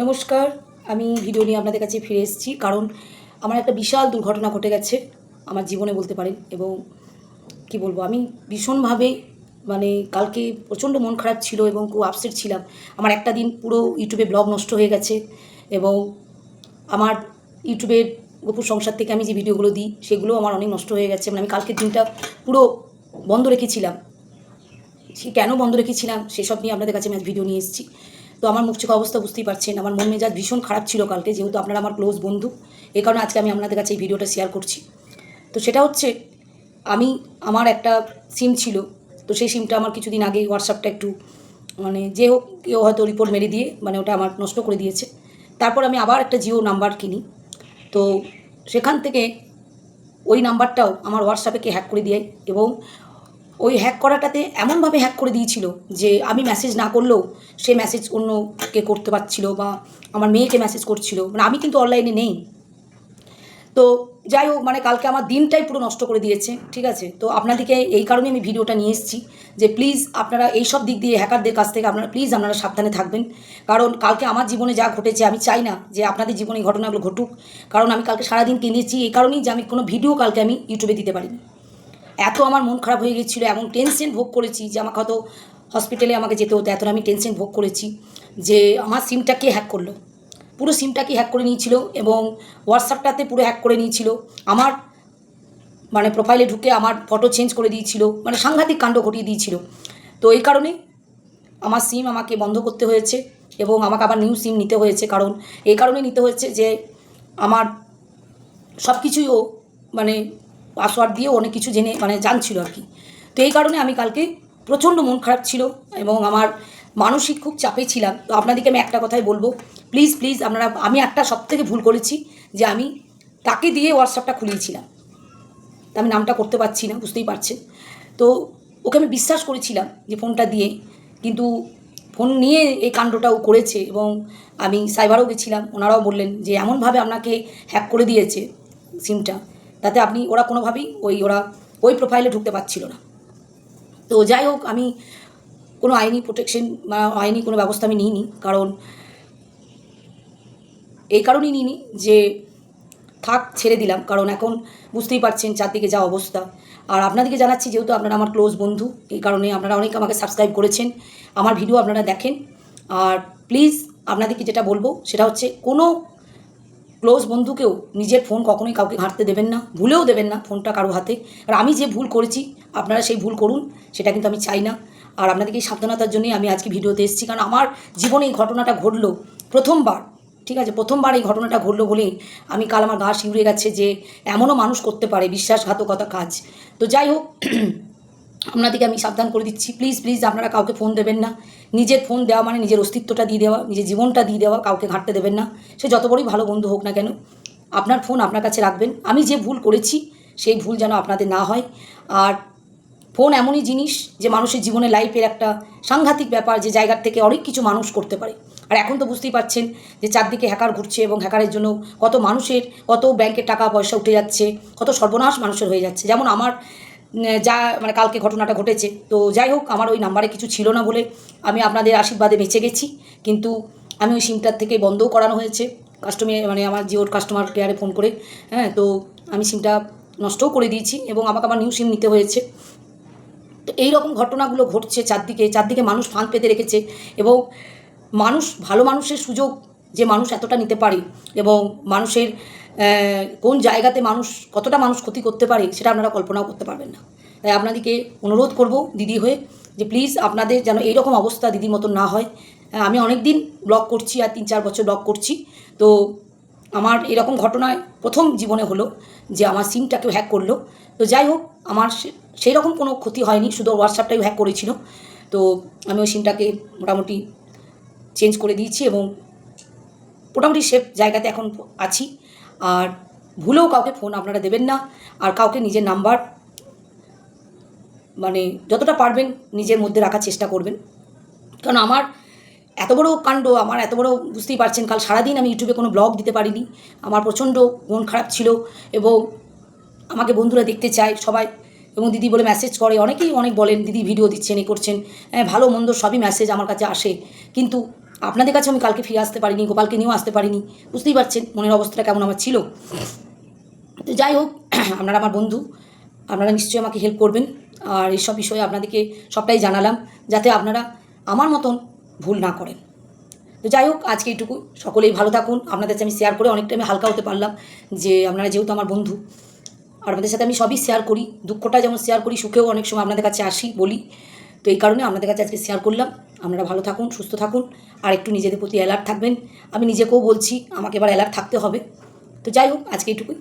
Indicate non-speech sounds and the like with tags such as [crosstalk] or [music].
নমস্কার, আমি ভিডিও নিয়ে আপনাদের কাছে ফিরে এসেছি। কারণ আমার একটা বিশাল দুর্ঘটনা ঘটে গেছে, আমার জীবনে বলতে পারেন। এবং কি বলব, আমি ভীষণভাবে মানে কালকে প্রচণ্ড মন খারাপ ছিল এবং খুব আপসেট ছিলাম। আমার একটা দিন পুরো ইউটিউবে ব্লগ নষ্ট হয়ে গেছে এবং আমার ইউটিউবের গোপুর সংসার থেকে আমি যে ভিডিওগুলো দিই, সেগুলো আমার অনেক নষ্ট হয়ে গেছে। মানে আমি কালকের দিনটা পুরো বন্ধ রেখেছিলাম। সে কেন বন্ধ রেখেছিলাম, সেসব নিয়ে আপনাদের কাছে আমি ভিডিও নিয়ে এসেছি। তো আমার মুখ চোখে অবস্থা বুঝতেই পারছেন। আমার মন মেজাজ ভীষণ খারাপ ছিল কালকে, যেহেতু আপনারা আমার ক্লোজ বন্ধু। এই কারণে আজকে আমি আপনাদের কাছে এই ভিডিওটা শেয়ার করছি। তো সেটা হচ্ছে, আমি, আমার একটা সিম ছিল। তো সেই সিমটা আমার কিছুদিন আগে হোয়াটসঅ্যাপটা একটু মানে যে হোক, কেউ হয়তো রিপোর্ট মেরে দিয়ে মানে ওটা আমার নষ্ট করে দিয়েছে। তারপর আমি আবার একটা জিও নাম্বার কিনি। তো সেখান থেকে ওই নাম্বারটাও আমার হোয়াটসঅ্যাপে কে হ্যাক করে দিয়ে এবং ওই হ্যাক করাটাতে এমনভাবে হ্যাক করে দিয়েছিল যে আমি মেসেজ না করলেও সে মেসেজ অন্যকে করতে পারছিল বা আমার মেয়েকে মেসেজ করছিল। মানে আমি কিন্তু অনলাইনে নেই। তো যাই হোক মানে কালকে আমার দিনটাই পুরো নষ্ট করে দিয়েছে, ঠিক আছে? তো আপনাদেরকে এই কারণে আমি ভিডিওটা নিয়ে এসেছি যে প্লিজ আপনারা এই সব দিক দিয়ে হ্যাকারদের কাছ থেকে আপনারা প্লিজ আপনারা সাবধানে থাকবেন। কারণ কালকে আমার জীবনে যা ঘটেছে, আমি চাই না যে আপনাদের জীবনে এই ঘটনাগুলো ঘটুক। কারণ আমি কালকে সারাদিন কিনেছি এই কারণেই যে আমি কোনো ভিডিও কালকে আমি ইউটিউবে দিতে পারিনি। এত আমার মন খারাপ হয়ে গেছিল এমন টেনশন ভোগ করেছি যে আমাকে হয়তো হসপিটালে আমাকে যেতে হতো এত আমি টেনশন ভোগ করেছি যে আমার সিমটা কে হ্যাক করল? পুরো সিমটাকে হ্যাক করে নিয়েছিল এবং হোয়াটসঅ্যাপটাতে পুরো হ্যাক করে নিয়েছিল। আমার মানে প্রোফাইলে ঢুকে আমার ফটো চেঞ্জ করে দিয়েছিল মানে সাংঘাতিক কাণ্ড ঘটিয়ে দিয়েছিল। তো এই কারণে আমার সিম আমাকে বন্ধ করতে হয়েছে এবং আমাকে আবার নিউ সিম নিতে হয়েছে। কারণ এই কারণে নিতে হয়েছে যে আমার সব কিছুই ও মানে পাসওয়ার্ড দিয়ে অনেক কিছু জেনে মানে জানছিল আর কি। তো এই কারণে আমি কালকে প্রচণ্ড মন খারাপ ছিল এবং আমার মানসিক খুব চাপে ছিলাম। তো আপনাদেরকে আমি একটা কথাই বলব। প্লিজ প্লিজ আপনারা, আমি একটা সব থেকে ভুল করেছি যে আমি তাকে দিয়ে হোয়াটসঅ্যাপটা খুলিয়েছিলাম। তা আমি নামটা করতে পারছি না, বুঝতেই পারছেন। তো ওকে আমি বিশ্বাস করেছিলাম যে ফোনটা দিয়ে, কিন্তু ফোন নিয়ে এই কাণ্ডটাও করেছে এবং আমি সাইবারও গেছিলাম। ওনারাও বললেন যে এমনভাবে আপনাকে হ্যাক করে দিয়েছে সিমটা তাতে আপনি, ওরা কোনোভাবেই ওই, ওরা ওই প্রোফাইলে ঢুকতে পারছিল না। তো যাই হোক, আমি কোনো আইনি প্রোটেকশন বা আইনি কোনো ব্যবস্থা আমি নিইনি, কারণ এই কারণেই নিইনি যে থাক, ছেড়ে দিলাম। কারণ এখন বুঝতেই পারছেন চারদিকে যা অবস্থা। আর আপনাদেরকে জানাচ্ছি, যেহেতু আপনারা আমার ক্লোজ বন্ধু, এই কারণে আপনারা অনেক আমাকে সাবস্ক্রাইব করেছেন, আমার ভিডিও আপনারা দেখেন। আর প্লিজ আপনাদেরকে যেটা বলব, সেটা হচ্ছে কোনো ক্লোজ বন্ধুকেও নিজের ফোন কখনোই কাউকে ঘাঁটতে দেবেন না, ভুলেও দেবেন না ফোনটা কারও হাতে। আর আমি যে ভুল করেছি, আপনারা সেই ভুল করুন, সেটা কিন্তু আমি চাই না। আর আপনাদেরকে এই সাবধানতার জন্যই আমি আজকে ভিডিওতে এসেছি, কারণ আমার জীবনে এই ঘটনাটা ঘটলো প্রথমবার, ঠিক আছে? প্রথমবার এই ঘটনাটা ঘটলো বলেই আমি কাল আমার গা শিউরে গেছে যে এমনও মানুষ করতে পারে, বিশ্বাসঘাতকতা কাজ। তো যাই হোক আপনাদেরকে আমি সাবধান করে দিচ্ছি। প্লিজ প্লিজ আপনারা কাউকে ফোন দেবেন না। নিজের ফোন দেওয়া মানে নিজের অস্তিত্বটা দিয়ে দেওয়া, নিজের জীবনটা দিয়ে দেওয়া, কাউকে ঘাঁটতে দেবেন না। সে যত বড়ই ভালো বন্ধু হোক না কেন, আপনার ফোন আপনার কাছে রাখবেন। আমি যে ভুল করেছি, সেই ভুল যেন আপনাদের না হয়। আর ফোন এমনই জিনিস যে মানুষের জীবনে লাইফের একটা সাংঘাতিক ব্যাপার যে জায়গার থেকে অনেক কিছু মানুষ করতে পারে। আর এখন তো বুঝতেই পারছেন যে চারদিকে হ্যাকার ঘুরছে এবং হ্যাকারের জন্য কত মানুষের, কত ব্যাংকের টাকা পয়সা উঠে যাচ্ছে, কত সর্বনাশ মানুষের হয়ে যাচ্ছে। যেমন আমার যা মানে কালকে ঘটনাটা ঘটেছে। তো যাই হোক, আমার ওই নাম্বারে কিছু ছিল না বলে আমি আপনাদের আশীর্বাদে বেঁচে গেছি। কিন্তু আমি ওই সিমটার থেকে বন্ধও করানো হয়েছে। কাস্টমে মানে আমার জিওর কাস্টমার কেয়ারে ফোন করে হ্যাঁ তো আমি সিমটা নষ্টও করে দিয়েছি এবং আমাকে আমার নিউ সিম নিতে হয়েছে। তো এই রকম ঘটনাগুলো ঘটছে চারদিকে চারদিকে মানুষ ফাঁদ পেতে রেখেছে এবং মানুষ, ভালো মানুষের সুযোগ যে মানুষ এতটা নিতে পারে এবং মানুষের কোন জায়গাতে মানুষ, কতটা মানুষ ক্ষতি করতে পারে, সেটা আপনারা কল্পনাও করতে পারবেন না। তাই আপনাদেরকে অনুরোধ করব দিদি হয়ে যে প্লিজ আপনাদের যেন এইরকম অবস্থা দিদির মতন না হয়। আমি অনেক দিন ব্লগ করছি, আর তিন চার বছর ব্লগ করছি। তো আমার এরকম ঘটনায় প্রথম জীবনে হলো যে আমার সিমটা কেউ হ্যাক করল। তো যাই হোক, আমার সেই রকম কোনো ক্ষতি হয়নি, শুধু হোয়াটসঅ্যাপটাই হ্যাক করেছিল। তো আমি ওই সিমটাকে মোটামুটি চেঞ্জ করে দিয়েছি এবং মোটামুটি সেফ জায়গাতে এখন আছি। আর ভুলেও কাউকে ফোন আপনারা দেবেন না, আর কাউকে নিজের নাম্বার মানে যতটা পারবেন নিজের মধ্যে রাখার চেষ্টা করবেন। কারণ আমার এত বড় কাণ্ড, আমার এত বড় বুঝতেই পারছেন কাল সারাদিন আমি ইউটিউবে কোনো ব্লগ দিতে পারিনি। আমার প্রচণ্ড মন খারাপ ছিল এবং আমাকে বন্ধুরা দেখতে চায় সবাই এবং দিদি বলে মেসেজ করে। অনেকেই অনেক বলেন, দিদি ভিডিও দিচ্ছেন, এ করছেন হ্যাঁ ভালো, মন্দ সবই মেসেজ আমার কাছে আসে। কিন্তু আপনাদের কাছে আমি কালকে ফিরে আসতে পারিনি, গোপালকে নিয়েও আসতে পারিনি। বুঝতেই পারছেন মনের অবস্থাটা কেমন আমার ছিল। তো যাই হোক, [clears throat] আপনারা আমার বন্ধু, আপনারা নিশ্চয়ই আমাকে হেল্প করবেন। আর এইসব বিষয়ে আপনাদেরকে সবটাই জানালাম, যাতে আপনারা আমার মতন ভুল না করেন। তো যাই হোক, আজকে এইটুকু। সকলেই ভালো থাকুন। আপনাদের সাথে আমি শেয়ার করে অনেকটা আমি হালকা হতে পারলাম যে আপনারা যেহেতু আমার বন্ধু, আর আপনাদের সাথে আমি সবই শেয়ার করি। দুঃখটা যেমন শেয়ার করি, সুখেও অনেক সময় আপনাদের কাছে আসি বলি। তো এই কারণে আপনাদের কাছে আজকে শেয়ার করলাম। আপনারা ভালো থাকুন, সুস্থ থাকুন, আর একটু নিজেদের প্রতি অ্যালার্ট থাকবেন। আমি নিজেকেও বলছি, আমাকে এবার অ্যালার্ট থাকতে হবে। তো যাই হোক, আজকে এইটুকুই।